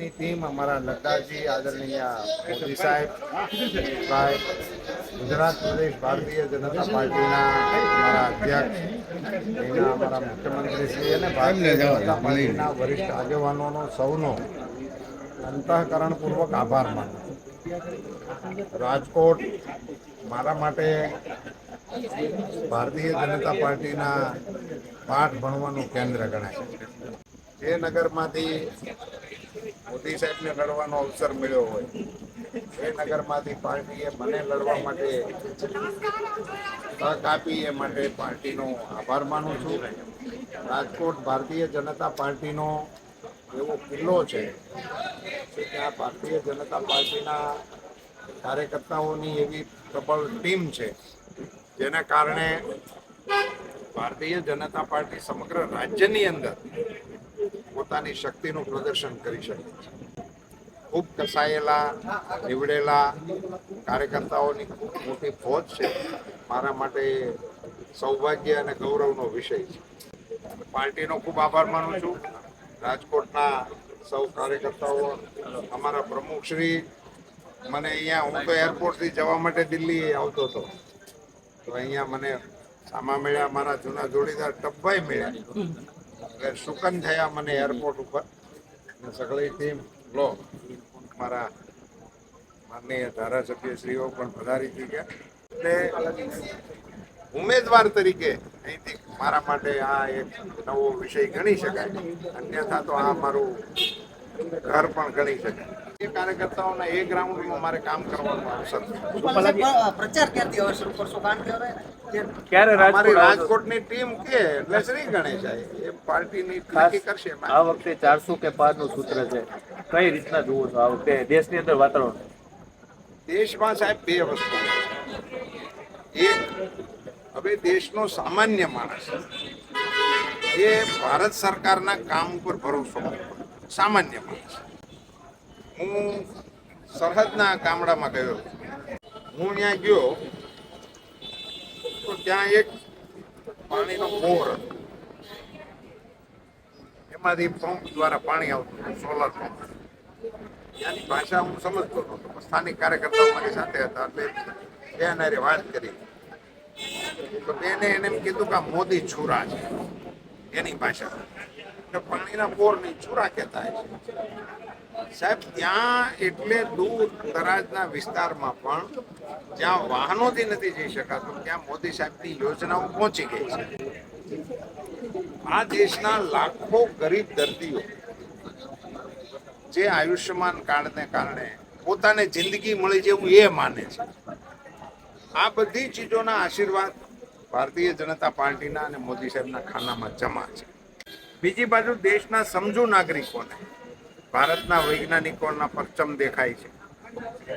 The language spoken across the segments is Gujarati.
ની ટીમ અમારા નડ્ડાજી, આદરણીય મોદી સાહેબ, ભાઈ, ગુજરાત પ્રદેશ ભારતીય જનતા પાર્ટીના અમારા અધ્યક્ષ, એના અમારા મુખ્યમંત્રી શ્રી અને ભારતીય જનતા પાર્ટીના વરિષ્ઠ આગેવાનોનો સૌનો અંતઃકરણપૂર્વક આભાર માનું. રાજકોટ મારા માટે ભારતીય જનતા પાર્ટીના પાઠ ભણવાનું કેન્દ્ર ગણાય જે નગરમાંથી મોદી સાહેબને લડવાનો અવસર મળ્યો હોય. એ નગરમાંથી પાર્ટીએ મને લડવા માટે તક આપી, એ માટે પાર્ટીનો આભાર માનું છું. રાજકોટ ભારતીય જનતા પાર્ટીનો એવો કિલ્લો છે કે ત્યાં ભારતીય જનતા પાર્ટીના કાર્યકર્તાઓની એવી પ્રબળ ટીમ છે. જેના કારણે ભારતીય જનતા પાર્ટી સમગ્ર રાજ્યની અંદર પોતાની શક્તિનું પ્રદર્શન કરી શકે છે. ખૂબ કસાયેલા, નીવડેલા કાર્યકર્તાઓની ખૂબ મોટી ફોજ છે. મારા માટે સૌભાગ્ય અને ગૌરવનો વિષય છે. પાર્ટીનો ખૂબ આભાર માનું છું. રાજકોટના સૌ કાર્યકર્તાઓ, અમારા પ્રમુખશ્રી, મને અહીંયા હું તો એરપોર્ટથી જવા માટે દિલ્હી આવતો હતો. તો અહીંયા મને સામા મળ્યા મારા જૂના જોડીદાર ટપ્પાઈ મળ્યા. એટલે સુકન થયા મને એરપોર્ટ ઉપર. અને સગળી ટીમ લો, મારા માનનીય ધારાસભ્યશ્રીઓ પણ પધારી ચૂક્યા. એટલે ઉમેદવાર તરીકે અહીંથી મારા માટે આ એક નવો વિષય ગણી શકાય. અન્યથા તો આ મારું ઘર પણ ગણી શકાય. એ કાર્યકર્તાઓના એ ગ્રાઉન્ડમાં મારે કામ કરવાનું આવશે પ્રચાર ક્યારથી હવે શરૂ કરશો કારણ કે ક્યારે અમારી રાજકોટની ટીમ કે એટલે શ્રી ગણેશાય એ પાર્ટીની નક્કી કરશે આ વખતે ચારસો કે પાર સૂત્ર છે. કઈ રીતના જુઓ છો આ વખતે? દેશની અંદર વાતાવરણ? દેશમાં સાહેબ બે વસ્તુ. એક હવે દેશનો સામાન્ય માણસ. એ ભારત સરકારના કામ ઉપર ભરોસો સામાન્ય માણસ. હું સરહદના ગામડામાં ગયો. હું ત્યાં ગયો તો ત્યાં એક પાણીનો બોર એમાંથી પંપ દ્વારા પાણી આવતું સોલર પંપ. ત્યાંની ભાષા હું સમજતો નહોતો સ્થાનિક કાર્યકર્તાઓ મારી સાથે હતા એટલે બેન વાત કરી. તો બેને એને કીધું કે મોદી છુરા છે, એની ભાષા. એટલે પાણીના બોરની છુરા કહેતા છે સાહેબ, ત્યાં એટલે દૂર દરાજના વિસ્તારમાં પણ જ્યાં વાહનોથી નથી જઈ શકાતું, ત્યાં મોદી સાહેબની યોજનાઓ પહોંચી ગઈ છે. આ દેશના લાખો ગરીબ દર્દીઓ જે આયુષ્યમાન કાર્ડને કારણે પોતાને જિંદગી મળી જેવું એ માને છે. આ બધી ચીજોના આશીર્વાદ ભારતીય જનતા પાર્ટીના અને મોદી સાહેબના ખાનામાં જમા છે. બીજી બાજુ દેશના સમજુ નાગરિકોને, ભારતના વૈજ્ઞાનિકોના પરચમ દેખાય છે.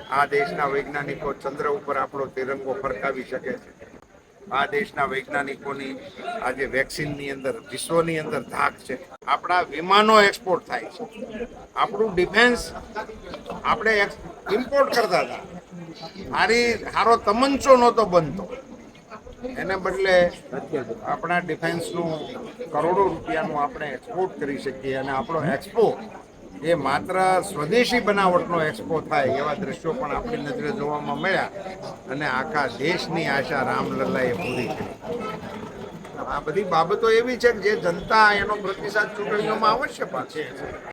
આ દેશના વૈજ્ઞાનિકો ચંદ્ર ઉપર આપણો તિરંગો ફરકાવી શકે છે. આ દેશના વૈજ્ઞાનિકોની આજે વેક્સિનની અંદર, વિશ્વની અંદર ધાક છે. આપણા વિમાનો એક્સપોર્ટ થાય છે. આપણું ડિફેન્સ આપણે ઇમ્પોર્ટ કરતા હતા. હારી હારો તમંચો નહોતો બનતો. એને બદલે આપણા ડિફેન્સનું કરોડો રૂપિયાનું આપણે એક્સપોર્ટ કરી શકીએ અને આપણો એક્સપો એ માત્ર સ્વદેશી બનાવટનો એક્સપો થાય એવા દ્રશ્યો પણ આપણી નજરે જોવામાં મળ્યા અને આખા દેશની આશા રામલલ્લાએ પૂરી કરી. આ બધી બાબતો એવી છે કે જે જનતા એનો પ્રતિસાદ ચૂંટણીઓમાં અવશ્ય પાછે